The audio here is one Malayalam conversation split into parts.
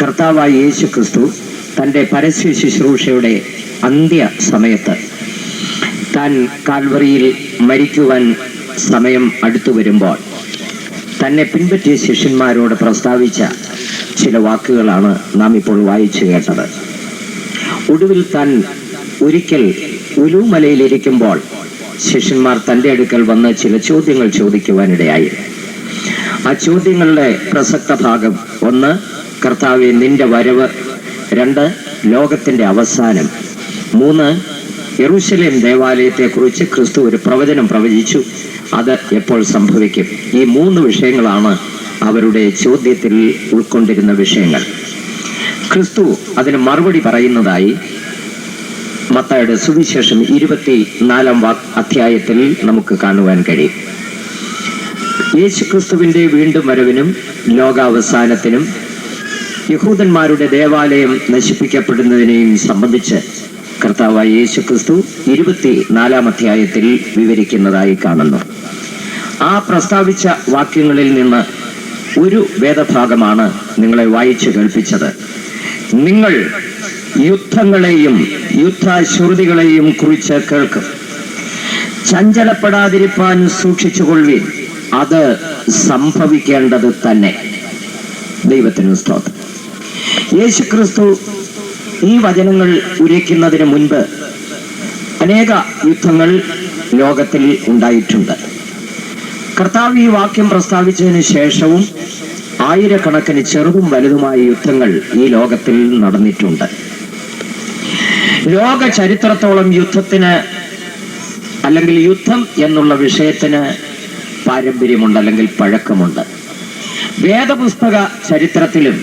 കർത്താവായ യേശു ക്രിസ്തു തന്റെ പരസ്യ ശുശ്രൂഷയുടെ അന്ത്യ സമയത്ത് താൻ കാൽവറിയിൽ മരിക്കുവാൻ സമയം അടുത്തു വരുമ്പോൾ തന്നെ പിൻപറ്റിയ ശിഷ്യന്മാരോട് പ്രസ്താവിച്ച ചില വാക്കുകളാണ് നാം ഇപ്പോൾ വായിച്ചു കേട്ടത്. ഒടുവിൽ താൻ ഒരിക്കൽ ഉലുമലയിലിരിക്കുമ്പോൾ ശിഷ്യന്മാർ തന്റെ അടുക്കൽ വന്ന് ചില ചോദ്യങ്ങൾ ചോദിക്കുവാനിടയായി. ആ ചോദ്യങ്ങളുടെ പ്രസക്ത ഭാഗം ഒന്ന് കർത്താവെ നിന്റെ വരവ്. രണ്ട് ലോകത്തിന്റെ അവസാനം. മൂന്ന് യെറൂശലേം ദേവാലയത്തെക്കുറിച്ച് ക്രിസ്തു ഒരു പ്രവചനം പ്രവചിച്ചു. അത് എപ്പോൾ സംഭവിക്കും? ഈ മൂന്ന് വിഷയങ്ങളാണ് അവരുടെ ചോദ്യത്തിൽ ഉൾക്കൊണ്ടിരുന്ന വിഷയങ്ങൾ. ക്രിസ്തു അതിന് മറുപടി പറയുന്നതായി മത്തായുടെ സുവിശേഷം ഇരുപത്തി നാലാം വാ അധ്യായത്തിൽ നമുക്ക് കാണുവാൻ കഴിയും. യേശു ക്രിസ്തുവിന്റെ വീണ്ടും വരവിനും ലോകാവസാനത്തിനും യഹൂദന്മാരുടെ ദേവാലയം നശിപ്പിക്കപ്പെടുന്നതിനെയും സംബന്ധിച്ച് കർത്താവായ യേശു ക്രിസ്തു ഇരുപത്തി നാലാം അധ്യായത്തിൽ വിവരിക്കുന്നതായി കാണുന്നു. ആ പ്രസ്താവിച്ച വാക്യങ്ങളിൽ നിന്ന് ഒരു വേദഭാഗമാണ് നിങ്ങളെ വായിച്ചു കേൾപ്പിച്ചത്. നിങ്ങൾ യുദ്ധങ്ങളെയും യുദ്ധാശ്രുതികളെയും കുറിച്ച് കേൾക്കും. ചഞ്ചലപ്പെടാതിരിപ്പാൻ സൂക്ഷിച്ചുകൊള്ളുവിൻ. അത് സംഭവിക്കേണ്ടത് തന്നെ. ദൈവത്തിന് സ്തോത്രം. യേശു ക്രിസ്തു ഈ വചനങ്ങൾ ഉരയ്ക്കുന്നതിന് മുൻപ് അനേക യുദ്ധങ്ങൾ ലോകത്തിൽ ഉണ്ടായിട്ടുണ്ട്. കർത്താവ് ഈ വാക്യം പ്രസ്താവിച്ചതിന് ശേഷവും ആയിരക്കണക്കിന് ചെറുതും വലുതുമായ യുദ്ധങ്ങൾ ഈ ലോകത്തിൽ നടന്നിട്ടുണ്ട്. ലോക ചരിത്രത്തോളം യുദ്ധത്തിന് അല്ലെങ്കിൽ യുദ്ധം എന്നുള്ള വിഷയത്തിന് പാരമ്പര്യമുണ്ട് അല്ലെങ്കിൽ പഴക്കമുണ്ട്. വേദപുസ്തക ചരിത്രത്തിലും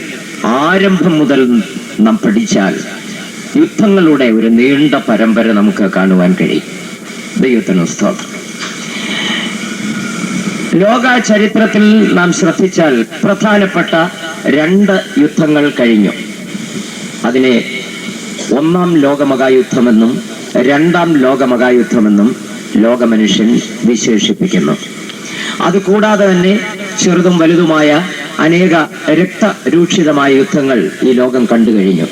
ആരംഭം മുതൽ നാം പഠിച്ചാൽ യുദ്ധങ്ങളുടെ ഒരു നീണ്ട പരമ്പര നമുക്ക് കാണുവാൻ കഴിയും. ദൈവത്തിന് സ്തോത്രം. ലോക ചരിത്രത്തിൽ നാം ശ്രദ്ധിച്ചാൽ പ്രധാനപ്പെട്ട രണ്ട് യുദ്ധങ്ങൾ കഴിഞ്ഞു. അതിനെ ഒന്നാം ലോകമഹായുദ്ധമെന്നും രണ്ടാം ലോകമഹായുദ്ധമെന്നും ലോകമനുഷ്യൻ വിശേഷിപ്പിക്കുന്നു. അതുകൂടാതെ തന്നെ ചെറുതും വലുതുമായ അനേക രക്തരൂക്ഷിതമായ യുദ്ധങ്ങൾ ഈ ലോകം കണ്ടു കഴിഞ്ഞു.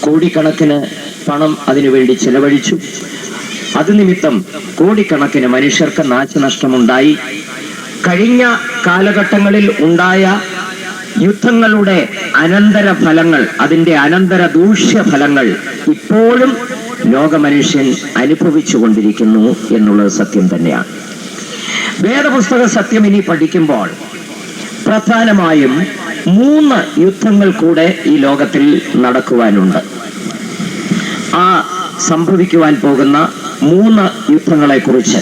കോടിക്കണക്കിന് പണം അതിനുവേണ്ടി ചെലവഴിച്ചു. അത് നിമിത്തം കോടിക്കണക്കിന് മനുഷ്യർക്ക് നാശനഷ്ടമുണ്ടായി. കഴിഞ്ഞ കാലഘട്ടങ്ങളിൽ ഉണ്ടായ യുദ്ധങ്ങളുടെ അനന്തര ഫലങ്ങൾ അതിന്റെ അനന്തര ദൂഷ്യ ഫലങ്ങൾ ഇപ്പോഴും ലോകമനുഷ്യൻ അനുഭവിച്ചു കൊണ്ടിരിക്കുന്നു എന്നുള്ളത് സത്യം തന്നെയാണ്. വേദപുസ്തക സത്യം ഇനി പഠിക്കുമ്പോൾ പ്രധാനമായും മൂന്ന് യുദ്ധങ്ങൾ കൂടെ ഈ ലോകത്തിൽ നടക്കുവാനുണ്ട്. ആ സംഭവിക്കുവാൻ പോകുന്ന മൂന്ന് യുദ്ധങ്ങളെ കുറിച്ച്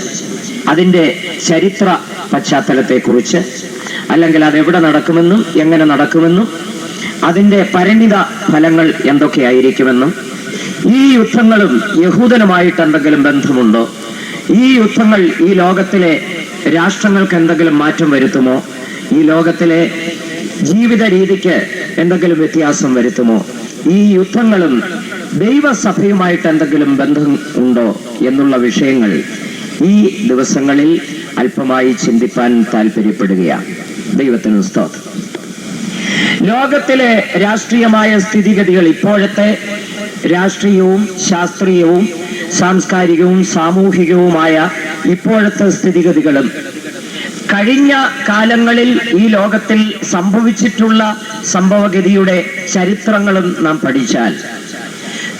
അതിന്റെ ചരിത്ര പശ്ചാത്തലത്തെ കുറിച്ച് അല്ലെങ്കിൽ അത് എവിടെ നടക്കുമെന്നും എങ്ങനെ നടക്കുമെന്നും അതിന്റെ പരിണിത ഫലങ്ങൾ എന്തൊക്കെയായിരിക്കുമെന്നും ഈ യുദ്ധങ്ങളും യഹൂദനുമായിട്ട് എന്തെങ്കിലും ബന്ധമുണ്ടോ? ഈ യുദ്ധങ്ങൾ ഈ ലോകത്തിലെ രാഷ്ട്രങ്ങൾക്ക് എന്തെങ്കിലും മാറ്റം വരുത്തുമോ? ഈ ലോകത്തിലെ ജീവിത രീതിക്ക് എന്തെങ്കിലും വ്യത്യാസം വരുത്തുമോ? ഈ യുദ്ധങ്ങളും ദൈവസഭയുമായിട്ട് എന്തെങ്കിലും ബന്ധം ഉണ്ടോ എന്നുള്ള വിഷയങ്ങൾ ഈ ദിവസങ്ങളിൽ അല്പമായി ചിന്തിപ്പാൻ താല്പര്യപ്പെടുകയാണ് ദൈവത്തിന് സ്തോത്രം. ലോകത്തിലെ രാഷ്ട്രീയമായ സ്ഥിതിഗതികൾ ഇപ്പോഴത്തെ രാഷ്ട്രീയവും ശാസ്ത്രീയവും സാംസ്കാരികവും സാമൂഹികവുമായ ഇപ്പോഴത്തെ സ്ഥിതിഗതികളും കഴിഞ്ഞ കാലങ്ങളിൽ ഈ ലോകത്തിൽ സംഭവിച്ചിട്ടുള്ള സംഭവഗതിയുടെ ചരിത്രങ്ങളും നാം പഠിച്ചാൽ.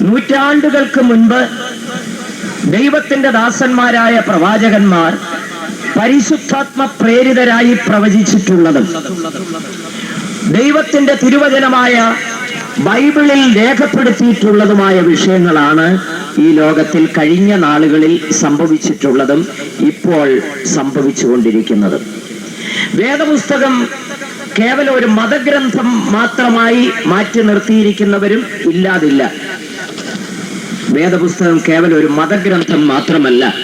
നൂറ്റാണ്ടുകൾക്ക് മുൻപ് ദൈവത്തിന്റെ ദാസന്മാരായ പ്രവാചകന്മാർ പരിശുദ്ധാത്മ പ്രേരിതരായി പ്രവചിച്ചിട്ടുള്ളതും ദൈവത്തിന്റെ തിരുവചനമായ ബൈബിളിൽ രേഖപ്പെടുത്തിയിട്ടുള്ളതുമായ വിഷയങ്ങളാണ് ഈ ലോകത്തിൽ കഴിഞ്ഞ നാളുകളിൽ സംഭവിച്ചിട്ടുള്ളതും ഇപ്പോൾ സംഭവിച്ചുകൊണ്ടിരിക്കുന്നതും. വേദപുസ്തകം കേവലം ഒരു മതഗ്രന്ഥം മാത്രമായി മാറ്റി നിർത്തിയിരിക്കുന്നവരും ഇല്ലാതില്ല. വേദപുസ്തകം കേവലം ഒരു മതഗ്രന്ഥം മാത്രമല്ല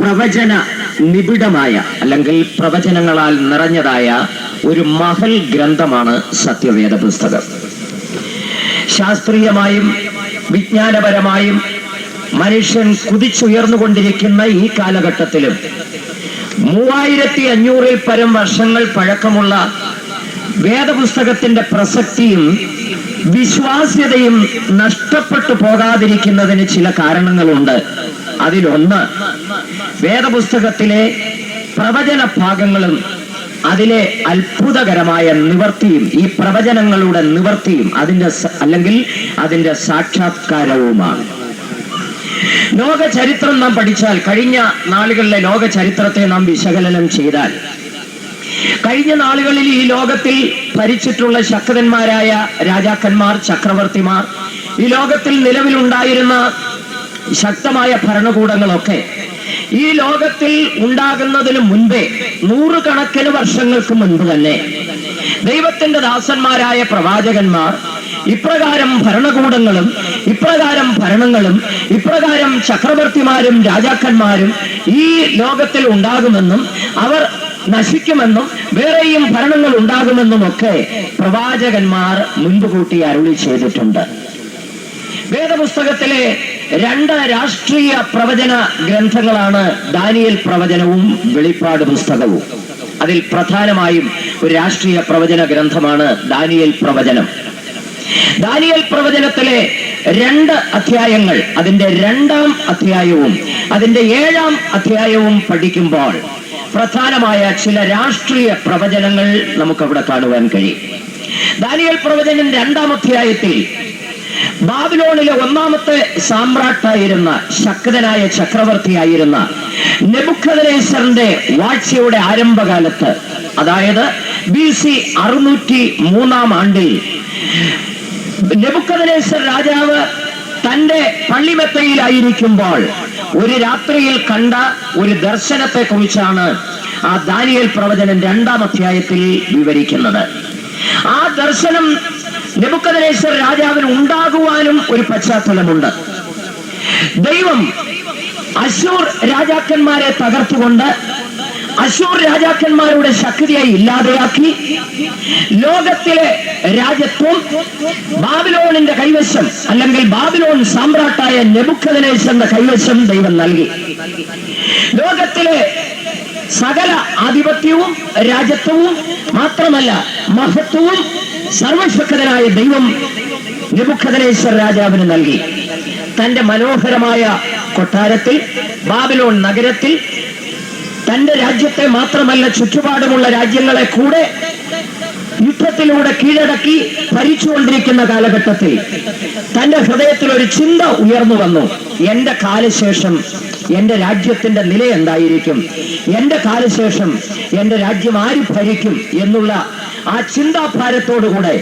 പ്രവചന നിബിഡമായ അല്ലെങ്കിൽ പ്രവചനങ്ങളാൽ നിറഞ്ഞതായ ഒരു മഹൽ ഗ്രന്ഥമാണ് സത്യവേദ പുസ്തകം ശാസ്ത്രീയമായും വിജ്ഞാനപരമായും മനുഷ്യൻ കുതിച്ചുയർന്നുകൊണ്ടിരിക്കുന്ന ഈ കാലഘട്ടത്തിലും മൂവായിരത്തി അഞ്ഞൂറിൽ പരം വർഷങ്ങൾ പഴക്കമുള്ള വേദപുസ്തകത്തിന്റെ പ്രസക്തിയും വിശ്വാസ്യതയും നഷ്ടപ്പെട്ടു പോകാതിരിക്കുന്നതിന് ചില കാരണങ്ങളുണ്ട്. അതിലൊന്ന് വേദപുസ്തകത്തിലെ പ്രവചന ഭാഗങ്ങളും അതിലെ അത്ഭുതകരമായ നിവർത്തിയും ഈ പ്രവചനങ്ങളുടെ നിവർത്തിയും അതിന്റെ അല്ലെങ്കിൽ അതിന്റെ സാക്ഷാത്കാരവുമാണ്. ലോക ചരിത്രം നാം പഠിച്ചാൽ കഴിഞ്ഞ നാളുകളിലെ ലോക ചരിത്രത്തെ നാം വിശകലനം ചെയ്താൽ കഴിഞ്ഞ നാളുകളിൽ ഈ ലോകത്തിൽ ഭരിച്ചിട്ടുള്ള ശക്തന്മാരായ രാജാക്കന്മാർ ചക്രവർത്തിമാർ ഈ ലോകത്തിൽ നിലവിലുണ്ടായിരുന്ന ശക്തമായ ഭരണകൂടങ്ങളൊക്കെ ഈ ലോകത്തിൽ ഉണ്ടാകുന്നതിന് മുൻപേ നൂറുകണക്കിന് വർഷങ്ങൾക്ക് മുൻപ് തന്നെ ദൈവത്തിന്റെ ദാസന്മാരായ പ്രവാചകന്മാർ ഇപ്രകാരം ഭരണകൂടങ്ങളും ഇപ്രകാരം ഭരണങ്ങളും ഇപ്രകാരം ചക്രവർത്തിമാരും രാജാക്കന്മാരും ഈ ലോകത്തിൽ ഉണ്ടാകുമെന്നും അവർ നശിക്കുമെന്നും വേറെയും ഭരണങ്ങൾ ഉണ്ടാകുമെന്നും ഒക്കെ പ്രവാചകന്മാർ മുൻപ് കൂട്ടി അരുളി ചെയ്തിട്ടുണ്ട്. വേദപുസ്തകത്തിലെ രണ്ട് രാഷ്ട്രീയ പ്രവചന ഗ്രന്ഥങ്ങളാണ് ദാനിയൽ പ്രവചനവും വെളിപ്പാട് പുസ്തകവും. അതിൽ പ്രധാനമായും ഒരു രാഷ്ട്രീയ പ്രവചന ഗ്രന്ഥമാണ് ദാനിയൽ പ്രവചനം. ദാനിയൽ പ്രവചനത്തിലെ രണ്ട് അധ്യായങ്ങൾ അതിന്റെ രണ്ടാം അധ്യായവും അതിന്റെ ഏഴാം അധ്യായവും പഠിക്കുമ്പോൾ പ്രധാനമായ ചില രാഷ്ട്രീയ പ്രവചനങ്ങൾ നമുക്കവിടെ കാണുവാൻ കഴിയും. ദാനിയൽ പ്രവചനം രണ്ടാം അധ്യായത്തിൽ ബാബിലോണിലെ ഒന്നാമത്തെ സാമ്രാട്ടായിരുന്ന ശക്തനായ ചക്രവർത്തിയായിരുന്ന നെബുക്കദനേശ്വറിന്റെ വാഴ്ചയുടെ ആരംഭകാലത്ത് അതായത് ബി സി അറുന്നൂറ്റി മൂന്നാം ആണ്ടിൽ നെബുക്കദനേശ്വർ രാജാവ് തന്റെ പള്ളിമെത്തയിലായിരിക്കുമ്പോൾ ഒരു രാത്രിയിൽ കണ്ട ഒരു ദർശനത്തെ കുറിച്ചാണ് ആ ദാനിയൽ പ്രവചനം രണ്ടാം അധ്യായത്തിൽ വിവരിക്കുന്നത്. ആ ദർശനം നെബുക്കദനേശ്വർ രാജാവിന് ഉണ്ടാകുവാനും ഒരു പശ്ചാത്തലമുണ്ട്. ദൈവം അശൂർ രാജാക്കന്മാരെ തകർത്തുകൊണ്ട് അശൂർ രാജാക്കന്മാരുടെ ശക്തിയെ ഇല്ലാതെയാക്കി ലോകത്തിലെ രാജ്യത്വം ബാബിലോണിന്റെ കൈവശം അല്ലെങ്കിൽ ബാബിലോൺ സാമ്രാട്ടായ നെബുക്കദനേശ്വറിന്റെ കൈവശം ദൈവം നൽകി. ലോകത്തിലെ സകല ആധിപത്യവും രാജ്യത്വവും മാത്രമല്ല മഹത്വവും സർവശക്തനായ ദൈവം നെബുക്കദനേശ്വർ രാജാവിന് നൽകി. തന്റെ മനോഹരമായ കൊട്ടാരത്തിൽ ബാബിലോൺ നഗരത്തിൽ തന്റെ രാജ്യത്തെ മാത്രമല്ല ചുറ്റുപാടുമുള്ള രാജ്യങ്ങളെ കൂടെ യുദ്ധത്തിലൂടെ കീഴടക്കി ഭരിച്ചുകൊണ്ടിരിക്കുന്ന കാലഘട്ടത്തിൽ തന്റെ ഹൃദയത്തിൽ ഒരു ചിന്ത ഉയർന്നു വന്നു. എന്റെ കാലശേഷം എന്റെ രാജ്യത്തിന്റെ നില എന്തായിരിക്കും? എന്റെ കാലശേഷം എന്റെ രാജ്യം ആര് ഭരിക്കും എന്നുള്ള ആ ചിന്താഭാരത്തോടുകൂടെ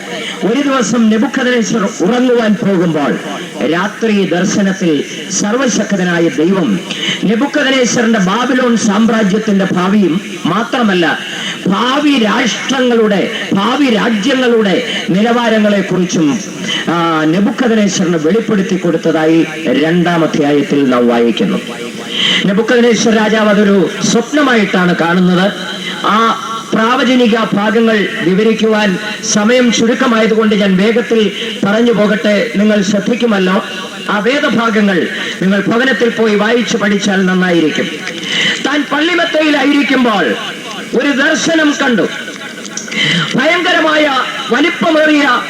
ഒരു ദിവസം നെബുക്കദനേശ്വർ ഉറങ്ങുവാൻ പോകുമ്പോൾ രാത്രി ദർശനത്തിൽ സർവശക്തനായ ദൈവം നെബുക്കദനേശ്വറിന്റെ ബാബിലോൺ സാമ്രാജ്യത്തിന്റെ ഭാവിയും മാത്രമല്ല ഭാവി രാഷ്ട്രങ്ങളുടെ ഭാവി രാജ്യങ്ങളുടെ നിലവാരങ്ങളെ കുറിച്ചും നെബുക്കദനേശ്വറിന് വെളിപ്പെടുത്തി കൊടുത്തതായി രണ്ടാം അധ്യായത്തിൽ നാം വായിക്കുന്നു. നെബുക്കദനേശ്വർ രാജാവ് അതൊരു സ്വപ്നമായിട്ടാണ് കാണുന്നത്. ആ പ്രാവചനിക ഭാഗങ്ങൾ വിവരിക്കുവാൻ സമയം ചുരുക്കമായതുകൊണ്ട് ഞാൻ വേഗത്തിൽ പറഞ്ഞു പോകട്ടെ. നിങ്ങൾ ശ്രദ്ധിക്കുമല്ലോ? ആ വേദഭാഗങ്ങൾ നിങ്ങൾ ഭവനത്തിൽ പോയി വായിച്ചു പഠിച്ചാൽ നന്നായിരിക്കും. താൻ പള്ളിമത്തയിലായിരിക്കുമ്പോൾ ഒരു ദർശനം കണ്ടു. ഭയങ്കരമായ വലിപ്പമേറിയ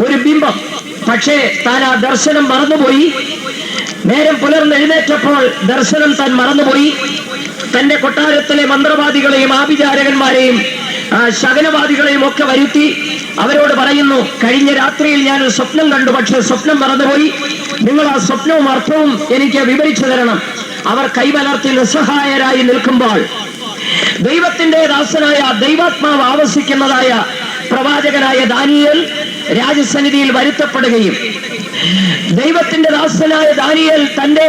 ഒരു ബിംബം. പക്ഷേ താൻ ആ ദർശനം മറന്നുപോയി. നേരം പുലർന്നെഴുന്നേറ്റപ്പോൾ ദർശനം താൻ മറന്നുപോയി. തന്റെ കൊട്ടാരത്തിലെ മന്ത്രവാദികളെയും ആഭിചാരകന്മാരെയും ശകനവാദികളെയും ഒക്കെ വരുത്തി അവരോട് പറയുന്നു കഴിഞ്ഞ രാത്രിയിൽ ഞാൻ ഒരു സ്വപ്നം കണ്ടു പക്ഷെ സ്വപ്നം മറന്നുപോയി. നിങ്ങൾ ആ സ്വപ്നവും അർത്ഥവും എനിക്ക് വിവരിച്ചു തരണം. അവർ കൈമലർത്തി നിസ്സഹായരായി നിൽക്കുമ്പോൾ ദൈവത്തിന്റെ ദാസനായ ദൈവാത്മാവ് ആവശിക്കുന്നതായ പ്രവാചകനായ ദാനിയേൽ രാജസന്നിധിയിൽ വരുത്തപ്പെടുകയും ദൈവത്തിന്റെ ദാസനായ ദാനിയൽ തന്റെ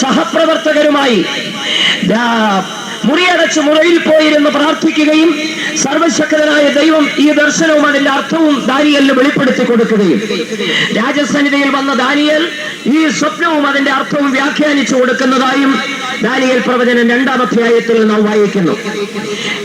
സഹപ്രവർത്തകരുമായി മുറിയടച്ച് മുറിയിൽ പോയിരുന്ന് പ്രാർത്ഥിക്കുകയും സർവശക്തനായ ദൈവം ഈ ദർശനവും അതിന്റെ അർത്ഥവും ദാനിയലിന് വെളിപ്പെടുത്തി കൊടുക്കുകയും. രാജസന്നിധിയിൽ വന്ന ദാനിയൽ ഈ സ്വപ്നവും അതിന്റെ അർത്ഥവും വ്യാഖ്യാനിച്ചു കൊടുക്കുന്നതായും ദാനിയൽ പ്രവചനം രണ്ടാം അധ്യായത്തിൽ നാം വായിക്കുന്നു.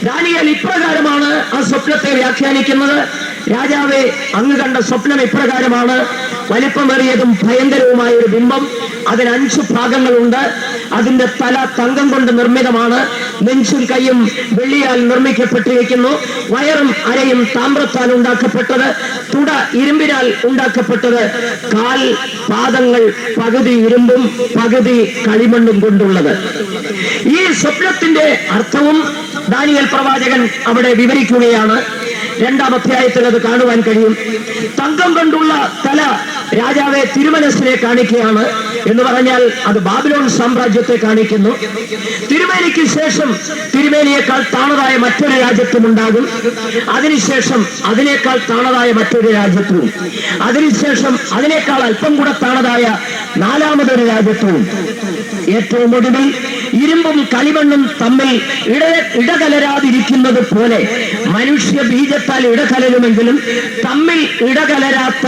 ദാനിയൽ ഇപ്രകാരമാണ് ആ സ്വപ്നത്തെ വ്യാഖ്യാനിക്കുന്നത്. രാജാവെ അങ്ങ് കണ്ട സ്വപ്നം ഇപ്രകാരമാണ് വലിപ്പമേറിയതും ഭയങ്കരവുമായ ഒരു ബിംബം. അതിന് അഞ്ച് ഭാഗങ്ങളുണ്ട്. അതിന്റെ തല തങ്കം കൊണ്ട് നിർമ്മിതമാണ്. നെഞ്ചും കൈയും വെള്ളിയാൽ നിർമ്മിക്കപ്പെട്ടിരിക്കുന്നു. വയറും അരയും താമ്രത്താൽ ഉണ്ടാക്കപ്പെട്ടത്. തുട ഇരുമ്പിനാൽ ഉണ്ടാക്കപ്പെട്ടത്. കാൽ പാദങ്ങൾ പകുതി ഇരുമ്പും പകുതി കളിമണ്ണും കൊണ്ടുള്ളത്. ഈ സ്വപ്നത്തിന്റെ അർത്ഥവും ദാനിയൽ പ്രവാചകൻ അവിടെ വിവരിക്കുകയാണ്. രണ്ടാം അധ്യായത്തിൽ അത് കാണുവാൻ കഴിയും. തങ്കം കൊണ്ടുള്ള തല രാജാവെ തിരുമനസിനെ കാണിക്കുകയാണ് എന്ന് പറഞ്ഞാൽ അത് ബാബിലോൺ സാമ്രാജ്യത്തെ കാണിക്കുന്നു. തിരുമേനിക്ക് ശേഷം തിരുമേനിയേക്കാൾ താണതായ മറ്റൊരു രാജ്യത്തും ഉണ്ടാകും. അതിനുശേഷം അതിനേക്കാൾ താണതായ മറ്റൊരു രാജ്യത്തും. അതിനുശേഷം അതിനേക്കാൾ അല്പം കൂടെ താണതായ നാലാമതൊരു രാജ്യത്തും. ഏറ്റവും ഒടുവിൽ ഇരുമ്പും കളിമണ്ണും തമ്മിൽ ഇട ഇടകലരാതിരിക്കുന്നത് പോലെ മനുഷ്യ ബീജത്താൽ ഇടകലരുമെങ്കിലും തമ്മിൽ ഇടകലരാത്ത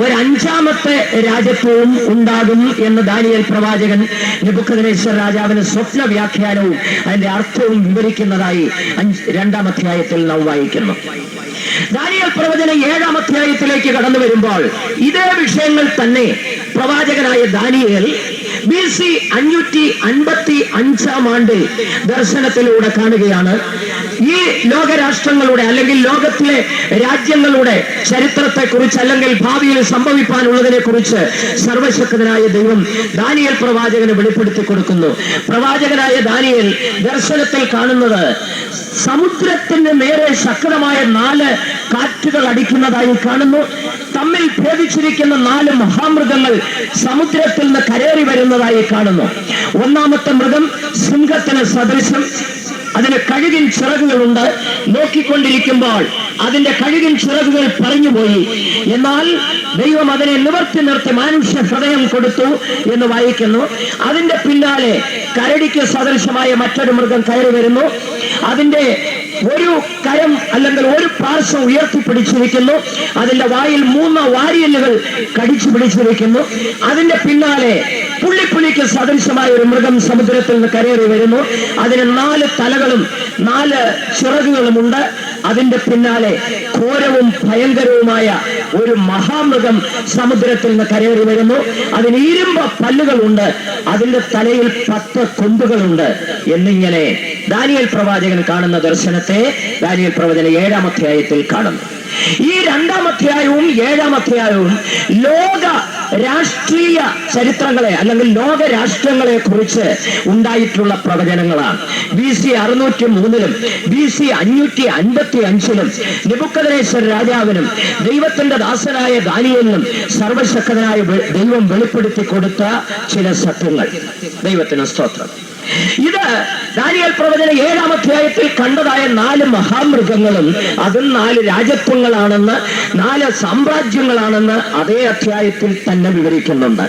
ഒരു അഞ്ചാമത്തെ രാജ്യത്വവും ഉണ്ടാകും എന്ന് ദാനിയൽ പ്രവാചകൻ നെബുക്കദനേശ്വർ രാജാവിന് സ്വപ്ന വ്യാഖ്യാനവും അതിന്റെ അർത്ഥവും വിവരിക്കുന്നതായി രണ്ടാം അധ്യായത്തിൽ നാം വായിക്കുന്നു. ദാനിയൽ പ്രവചന ഏഴാം അധ്യായത്തിലേക്ക് കടന്നു വരുമ്പോൾ ഇതേ വിഷയങ്ങൾ തന്നെ പ്രവാചകനായ ദാനിയേൽ ബി സി അഞ്ഞൂറ്റി അൻപത്തി അഞ്ചാം ആണ്ട് ദർശനത്തിലൂടെ കാണുകയാണ്. ഈ ലോകരാഷ്ട്രങ്ങളുടെ അല്ലെങ്കിൽ ലോകത്തിലെ രാജ്യങ്ങളുടെ ചരിത്രത്തെ കുറിച്ച് അല്ലെങ്കിൽ ഭാവിയിൽ സംഭവിക്കാനുള്ളതിനെ കുറിച്ച് സർവശക്തനായ ദൈവം ദാനിയൽ പ്രവാചകന് വെളിപ്പെടുത്തി കൊടുക്കുന്നു. പ്രവാചകനായ ദാനിയൽ ദർശനത്തിൽ കാണുന്നത് സമുദ്രത്തിന് നേരെ ശക്തമായ നാല് കാറ്റുകൾ അടിക്കുന്നതായി കാണുന്നു. തമ്മിൽ ഭേദിച്ചിരിക്കുന്ന നാല് മഹാമൃഗങ്ങൾ സമുദ്രത്തിൽ നിന്ന് കരേറി വരുന്നതായി കാണുന്നു. ഒന്നാമത്തെ മൃഗം സിംഹത്തിന് സദൃശം അതിന് കഴുകിൻ ചിറകുകളുണ്ട്. നോക്കിക്കൊണ്ടിരിക്കുമ്പോൾ അതിന്റെ കഴുകിൻ ചിറകുകൾ പറഞ്ഞുപോയി. എന്നാൽ ദൈവം അതിനെ നിവർത്തി നിർത്തി മനുഷ്യ ഹൃദയം കൊടുത്തു എന്ന് വായിക്കുന്നു. അതിന്റെ പിന്നാലെ കരടിക്ക് സദൃശമായ മറ്റൊരു മൃഗം കയറി വരുന്നു. അതിന്റെ ഒരു കരം അല്ലെങ്കിൽ ഒരു പാർശ്വം ഉയർത്തിപ്പിടിച്ചിരിക്കുന്നു. അതിന്റെ വായിൽ മൂന്ന് വാരിയലുകൾ കടിച്ചു പിടിച്ചിരിക്കുന്നു. അതിന്റെ പിന്നാലെ പുള്ളിപ്പുലിക്ക് സദൃശമായ ഒരു മൃഗം സമുദ്രത്തിൽ നിന്ന് കരയറി വരുന്നു. അതിന് നാല് തലകളും നാല് ചിറകുകളുമുണ്ട്. അതിന്റെ പിന്നാലെ ഘോരവും ഭയങ്കരവുമായ ഒരു മഹാമൃഗം സമുദ്രത്തിൽ നിന്ന് കരയറി വരുന്നു. അതിന് ഇരുമ്പ പല്ലുകളുണ്ട്. അതിന്റെ തലയിൽ പത്ത് കൊമ്പുകളുണ്ട്. എന്നിങ്ങനെ ദാനിയൽ പ്രവാചകൻ കാണുന്ന ദർശനത്തെ ദാനിയൽ പ്രവചന ഏഴാം അധ്യായത്തിൽ കാണുന്നു. ഈ രണ്ടാം അധ്യായവും ഏഴാം അധ്യായവും ലോക രാഷ്ട്രീയ ചരിത്രങ്ങളെ അല്ലെങ്കിൽ ലോക രാഷ്ട്രങ്ങളെ കുറിച്ച് ഉണ്ടായിട്ടുള്ള പ്രവചനങ്ങളാണ്. ബി സി അറുന്നൂറ്റി മൂന്നിലും ബി സി അഞ്ഞൂറ്റി അൻപത്തി അഞ്ചിലും നിബുക്കതനേശ്വര രാജാവിനും ദൈവത്തിന്റെ ദാസനായ ദാനിയലിനും സർവശക്തനായ ദൈവം വെളിപ്പെടുത്തി കൊടുത്ത ചില സത്യങ്ങൾ. ദൈവത്തിന് സ്തോത്രം. ഇത് ദാനിയൽ പ്രവചന ഏഴാം അധ്യായത്തിൽ കണ്ടതായ നാല് മഹാമൃഗങ്ങളും അതും നാല് രാജ്യത്വങ്ങളാണെന്ന് നാല് സാമ്രാജ്യങ്ങളാണെന്ന് അതേ അധ്യായത്തിൽ തന്നെ വിവരിക്കുന്നുണ്ട്.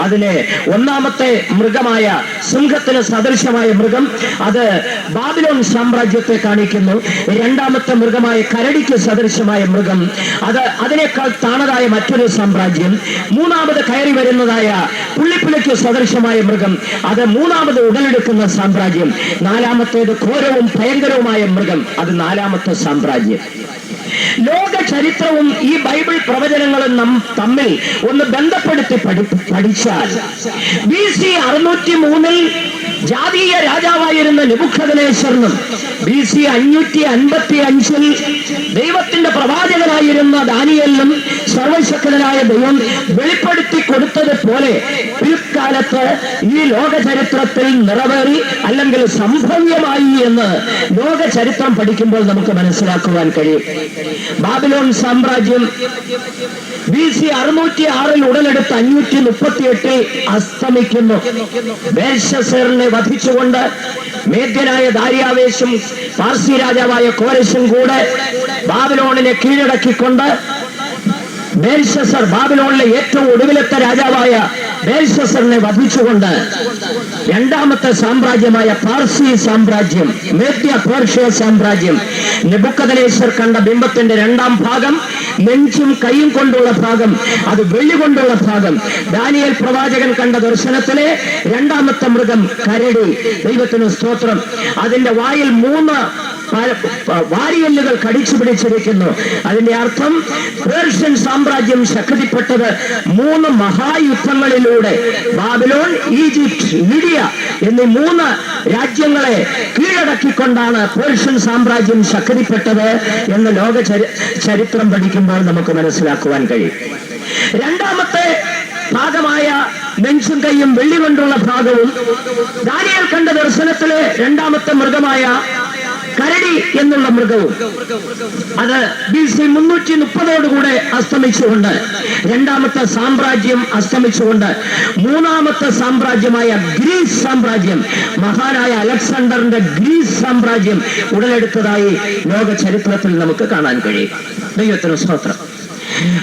അതിലെ ഒന്നാമത്തെ മൃഗമായ സിംഹത്തിന് സദൃശമായ മൃഗം അത് ബാബിലോൺ സാമ്രാജ്യത്തെ കാണിക്കുന്നു. രണ്ടാമത്തെ മൃഗമായ കരടിക്ക് സദൃശമായ മൃഗം അത് അതിനേക്കാൾ താണതായ മറ്റൊരു സാമ്രാജ്യം. മൂന്നാമത് കയറി വരുന്നതായ പുള്ളിപ്പുലിക്ക് സദൃശമായ മൃഗം അത് മൂന്നാമത് ഉടലെടുക്കുന്ന സാമ്രാജ്യം. നാലാമത്തേത് ഘോരവും ഭയങ്കരവുമായ മൃഗം. അത് നാലാമത്തെ സാമ്രാജ്യം. ലോക ചരിത്രവും ഈ ബൈബിൾ പ്രവചനങ്ങളും നാം തമ്മിൽ ഒന്ന് ബന്ധപ്പെടുത്തി പഠിച്ചാൽ. ബി സി അറുന്നൂറ്റി മൂന്നിൽ ജാതീയ രാജാവായിരുന്ന നെബുഖദനേശ്വരനും ബി സി അഞ്ഞൂറ്റി അൻപത്തി അഞ്ചിൽ ദൈവത്തിന്റെ പ്രവാചകനായിരുന്ന ദാനിയലിനും സർവശക്തനായ ദൈവം വെളിപ്പെടുത്തി കൊടുത്തത് പോലെ പിൽക്കാലത്ത് ഈ ലോക ചരിത്രത്തിൽ നിറവേറി അല്ലെങ്കിൽ സംഭവ്യമായി എന്ന് ലോക ചരിത്രം പഠിക്കുമ്പോൾ നമുക്ക് മനസ്സിലാക്കുവാൻ കഴിയും. ബാബിലോൺ സാമ്രാജ്യം ബി സി അറുന്നൂറ്റി ആറിൽ ഉടലെടുത്ത് അഞ്ഞൂറ്റി മുപ്പത്തി എട്ടിൽ അസ്തമിക്കുന്നു. ബേൽഷസറിനെ വധിച്ചുകൊണ്ട് മേദ്യനായ ദാര്യാവേശും പാർസി രാജാവായ കോരശും കൂടെ ബാബിലോണിനെ കീഴടക്കിക്കൊണ്ട് ബേൽഷസർ ബാബിലോണിലെ ഏറ്റവും ഒടുവിലത്തെ രാജാവായ ബേൽഷസറിനെ വധിച്ചുകൊണ്ട് രണ്ടാമത്തെ സാമ്രാജ്യമായ പാർസി സാമ്രാജ്യം മേത്യ പേർഷ്യ സാമ്രാജ്യം. നെബുക്കദനേശ്വർ കണ്ട ബിംബത്തിന്റെ രണ്ടാം ഭാഗം നെഞ്ചും കൈയും കൊണ്ടുള്ള ഭാഗം അത് വെള്ളി കൊണ്ടുള്ള ഭാഗം. ദാനിയൽ പ്രവാചകൻ കണ്ട ദർശനത്തിലെ രണ്ടാമത്തെ മൃഗം കരടി. ദൈവത്തിന് സ്തോത്രം. അതിന്റെ വായിൽ മൂന്ന് വാരിയല്ലുകൾ കടിച്ചു പിടിച്ചിരിക്കുന്നു. അതിന്റെ അർത്ഥം പേർഷ്യൻ സാമ്രാജ്യം ശക്തിപ്പെട്ടത് മൂന്ന് മഹായുദ്ധങ്ങളിലൂടെ. ബാബിലോൺ ഈജിപ്ത് ലിഡിയ എന്നീ മൂന്ന് രാജ്യങ്ങളെ കീഴടക്കിക്കൊണ്ടാണ് പേർഷ്യൻ സാമ്രാജ്യം ശക്തിപ്പെട്ടത് എന്ന് ലോക ചരിത്രം പഠിക്കുമ്പോൾ നമുക്ക് മനസ്സിലാക്കുവാൻ കഴിയും. രണ്ടാമത്തെ ഭാഗമായ നെഞ്ചും കൈയും വെള്ളി കൊണ്ടുള്ള ഭാഗവും ദാനിയൽ കണ്ട ദർശനത്തിലെ രണ്ടാമത്തെ മൃഗമായ കരടി എന്നുള്ള മൃഗവും. അത് ബി സി മുന്നൂറ്റി മുപ്പതോടുകൂടെ അസ്തമിച്ചുകൊണ്ട് രണ്ടാമത്തെ സാമ്രാജ്യം അസ്തമിച്ചുകൊണ്ട് മൂന്നാമത്തെ സാമ്രാജ്യമായ ഗ്രീസ് സാമ്രാജ്യം മഹാനായ അലക്സാണ്ടറിന്റെ ഗ്രീസ് സാമ്രാജ്യം ഉടലെടുത്തതായി ലോക ചരിത്രത്തിൽ നമുക്ക് കാണാൻ കഴിയും. ദൈവത്തിന് സ്തോത്രം.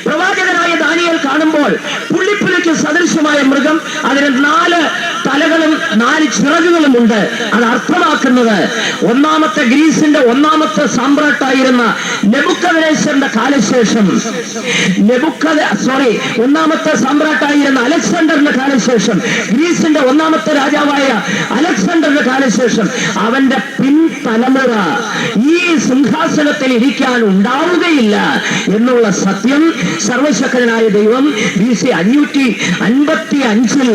പ്രവാചകനായ ദാനിയൽ കാണുമ്പോൾ പുള്ളിപ്പുലിക്ക് സദൃശമായ മൃഗം അതിന് നാല് തലകളും നാല് ചിറകുകളും ഉണ്ട്. അത് അർത്ഥമാക്കുന്നത് ഒന്നാമത്തെ ഗ്രീസിന്റെ ഒന്നാമത്തെ സാമ്രാട്ടായിരുന്ന നെബുക്കവരേശ്വരന്റെ കാലശേഷം. നെബുക്കദ സോറി ഒന്നാമത്തെ സാമ്രാട്ടായിരുന്ന അലക്സാണ്ടറിന്റെ കാലശേഷം. ഗ്രീസിന്റെ ഒന്നാമത്തെ രാജാവായ കാലശേഷം അവന്റെ പിൻതലമുറ ഈ സിംഹാസനത്തിൽ ഇരിക്കാൻ ഉണ്ടാവുകയില്ല എന്നുള്ള സത്യം സർവശക്തനായ ദൈവം ബി സി അഞ്ഞൂറ്റി അൻപത്തി അഞ്ചിൽ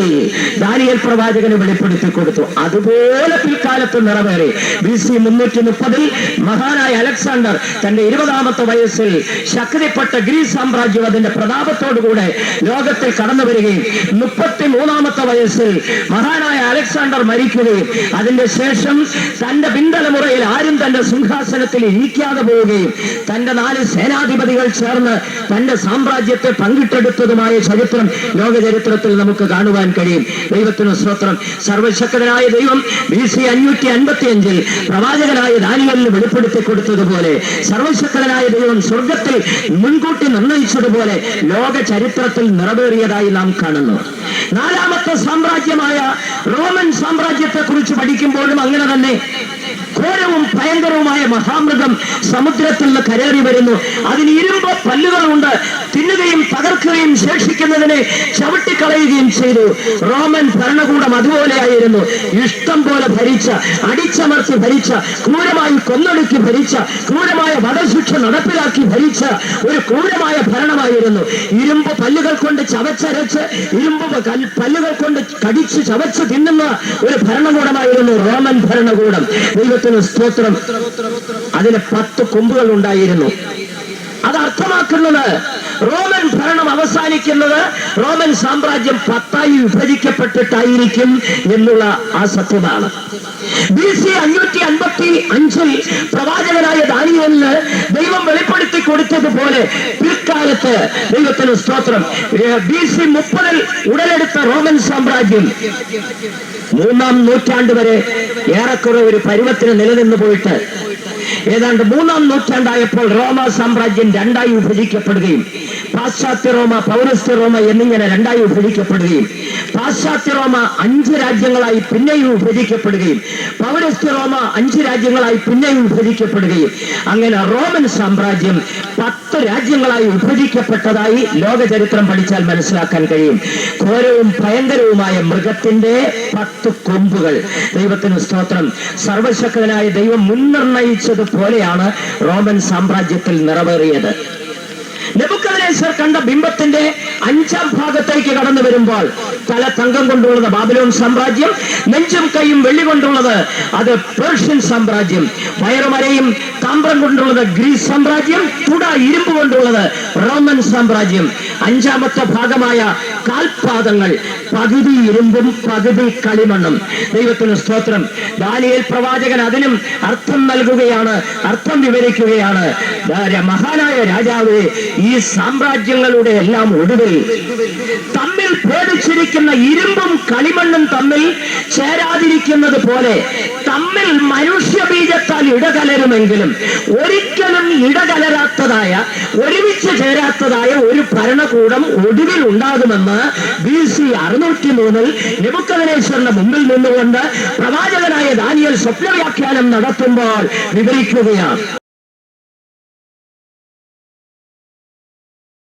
ദാനിയൽ പ്രവാചകന് വെളിപ്പെടുത്തി കൊടുത്തു. അതുപോലെ പിൽക്കാലത്ത് നിറവേറി. ബി സി മുന്നൂറ്റി മുപ്പതിൽ മഹാനായ അലക്സാണ്ടർ തന്റെ ഇരുപതാമത്തെ വയസ്സിൽ ശക്തിപ്പെട്ട ഗ്രീസ് സാമ്രാജ്യം അതിന്റെ പ്രതാപത്തോടുകൂടെ ലോകത്തിൽ കടന്നു വരികയും മുപ്പത്തി മൂന്നാമത്തെ വയസ്സിൽ മഹാനായ അലക്സാണ്ടർ മരിക്കുകയും അതിന്റെ ശേഷം തന്റെ പിന്തലമുറയിൽ ആരും തന്റെ സിംഹാസനത്തിൽ ഇരിക്കാതെ പോവുകയും തന്റെ നാല് സേനാധിപതികൾ ചേർന്ന് തന്റെ സാമ്രാജ്യത്തെ പങ്കിട്ടെടുത്തതുമായ ചരിത്രം ലോക ചരിത്രത്തിൽ നമുക്ക് കാണുവാൻ കഴിയും. ദൈവത്തിന് സ്തോത്രം. സർവശക്തനായ ദൈവം ബി സി അഞ്ഞൂറ്റി അൻപത്തി അഞ്ചിൽ പ്രവാചകനായ ദാനിയലിന് വെളിപ്പെടുത്തി കൊടുത്തതുപോലെ സർവശക്തനായ ദൈവം സ്വർഗത്തിൽ മുൻകൂട്ടി നിർണയിച്ചതുപോലെ ലോക ചരിത്രത്തിൽ നിറവേറിയതായി നാം കാണുന്നു. നാലാമത്തെ സാമ്രാജ്യമായ റോമൻ സാമ്രാജ്യത്തെ കുറിച്ച് പഠിക്കുമ്പോഴും അങ്ങനെ തന്നെ ഘോരവും ഭയങ്കരവുമായ മഹാമൃഗം സമുദ്രത്തിൽ നിന്ന് കരേറി വരുന്നു. അതിന് ഇരുമ്പ് പല്ലുകളുണ്ട്. തിന്നുകയും തകർക്കുകയും ശേഷിക്കുന്നതിനെ ചവിട്ടിക്കളയുകയും ചെയ്തു. റോമൻ ഭരണകൂടം അതുപോലെയായിരുന്നു. ഇഷ്ടം പോലെ ഭരിച്ച അടിച്ചമർത്തി ഭരിച്ച ക്രൂരമായി കൊന്നൊടുക്കി ഭരിച്ച ക്രൂരമായ വധശിക്ഷ നടപ്പിലാക്കി ഭരിച്ച ഒരു ക്രൂരമായ ഭരണമായിരുന്നു. ഇരുമ്പ് പല്ലുകൾ കൊണ്ട് ചവച്ചരച്ച് ഇരുമ്പ് പല്ലുകൾ കൊണ്ട് കടിച്ച് ചവച്ച് തിന്നുന്ന ഒരു ഭരണകൂടമായിരുന്നു റോമൻ ഭരണകൂടം. ദൈവത്തിന് സ്തോത്രം. അതിന് പത്ത് കൊമ്പുകൾ ഉണ്ടായിരുന്നു. അത് അർത്ഥമാക്കുന്നത് റോമൻ ഭരണം അവസാനിക്കുന്നത് റോമൻ സാമ്രാജ്യം പത്തായി വിഭജിക്കപ്പെട്ടിട്ടായിരിക്കും എന്നുള്ള ആ സത്യമാണ്. ബി സി അഞ്ഞൂറ്റി അൻപത്തി അഞ്ചിൽ പ്രവാചകനായ കൊടുത്തതുപോലെ പിൽക്കാലത്ത് ദൈവത്തിന് സ്തോത്രം. ബി സി മുപ്പതിൽ ഉടലെടുത്ത റോമൻ സാമ്രാജ്യം മൂന്നാം നൂറ്റാണ്ട് വരെ ഏറെക്കുറെ ഒരു പരുവത്തിന് നിലനിന്ന് പോയിട്ട് ഏതാണ്ട് മൂന്നാം നൂറ്റാണ്ടായപ്പോൾ റോമ സാമ്രാജ്യം രണ്ടായി വിഭജിക്കപ്പെടുകയും പാശ്ചാത്യ റോമ പൗരസ്ത്യ റോമ എന്നിങ്ങനെ രണ്ടായി വിഭജിക്കപ്പെടുകയും പാശ്ചാത്യ റോമ അഞ്ച് രാജ്യങ്ങളായി പിന്നെയും വിഭജിക്കപ്പെടുകയും പൗരസ്ത്യ റോമ അഞ്ച് രാജ്യങ്ങളായി പിന്നെയും വിഭജിക്കപ്പെടുകയും അങ്ങനെ റോമൻ സാമ്രാജ്യം പത്ത് രാജ്യങ്ങളായി വിഭജിക്കപ്പെട്ടതായി ലോക ചരിത്രം പഠിച്ചാൽ മനസ്സിലാക്കാൻ കഴിയും. ഘോരവും ഭയങ്കരവുമായ മൃഗത്തിന്റെ പത്ത് കൊമ്പുകൾ. ദൈവത്തിന് സ്തോത്രം. സർവശക്തനായ ദൈവം മുൻനിർണയിച്ചതുപോലെയാണ് റോമൻ സാമ്രാജ്യത്തിൽ നിറവേറിയത്. നെബുക്കദ്നേസർ കണ്ട ബിംബത്തിന്റെ അഞ്ചാം ഭാഗത്തേക്ക് കടന്നു വരുമ്പോൾ തല തങ്കം കൊണ്ടുള്ളത് ബാബിലോൺ സാമ്രാജ്യം നെഞ്ചും കൈയും വെള്ളി കൊണ്ടുള്ളത് അത് പേർഷ്യൻ സാമ്രാജ്യം വയറുമരയും താമ്രം കൊണ്ടുള്ളത് ഗ്രീസ് സാമ്രാജ്യം തുട ഇരുമ്പ് കൊണ്ടുള്ളത് റോമൻ സാമ്രാജ്യം. അഞ്ചാമത്തെ ഭാഗമായ കാൽപാദങ്ങൾ പകുതി ഇരുമ്പും പകുതി കളിമണ്ണും. ദൈവത്തിന് സ്തോത്രം. ദാനിയേൽ പ്രവാചകൻ അതിനും അർത്ഥം നൽകുകയാണ് അർത്ഥം വിവരിക്കുകയാണ്. മഹാനായ രാജാവ് ഈ സാമ്രാജ്യങ്ങളുടെ എല്ലാം ഒടുവിൽ തമ്മിൽ പേടിച്ചിരിക്കുന്ന ഇരുമ്പും കളിമണ്ണും തമ്മിൽ ചേരാതിരിക്കുന്നത് പോലെ തമ്മിൽ മനുഷ്യബീജത്താൽ ഇടകലരുമെങ്കിലും ഒരിക്കലും ഇടകലരാത്തതായ ഒരുമിച്ച് ചേരാത്തതായ ഒരു ഭരണകൂടം ഒടുവിൽ ഉണ്ടാകുമെന്ന് ബി സി അറുന്നൂറ്റി മൂന്നിൽ നിമുക്കവനേശ്വരന്റെ മുമ്പിൽ നിന്നുകൊണ്ട് പ്രവാചകനായ ദാനിയൽ സ്വപ്നവ്യാഖ്യാനം നടത്തുമ്പോൾ വിവരിക്കുകയാണ്.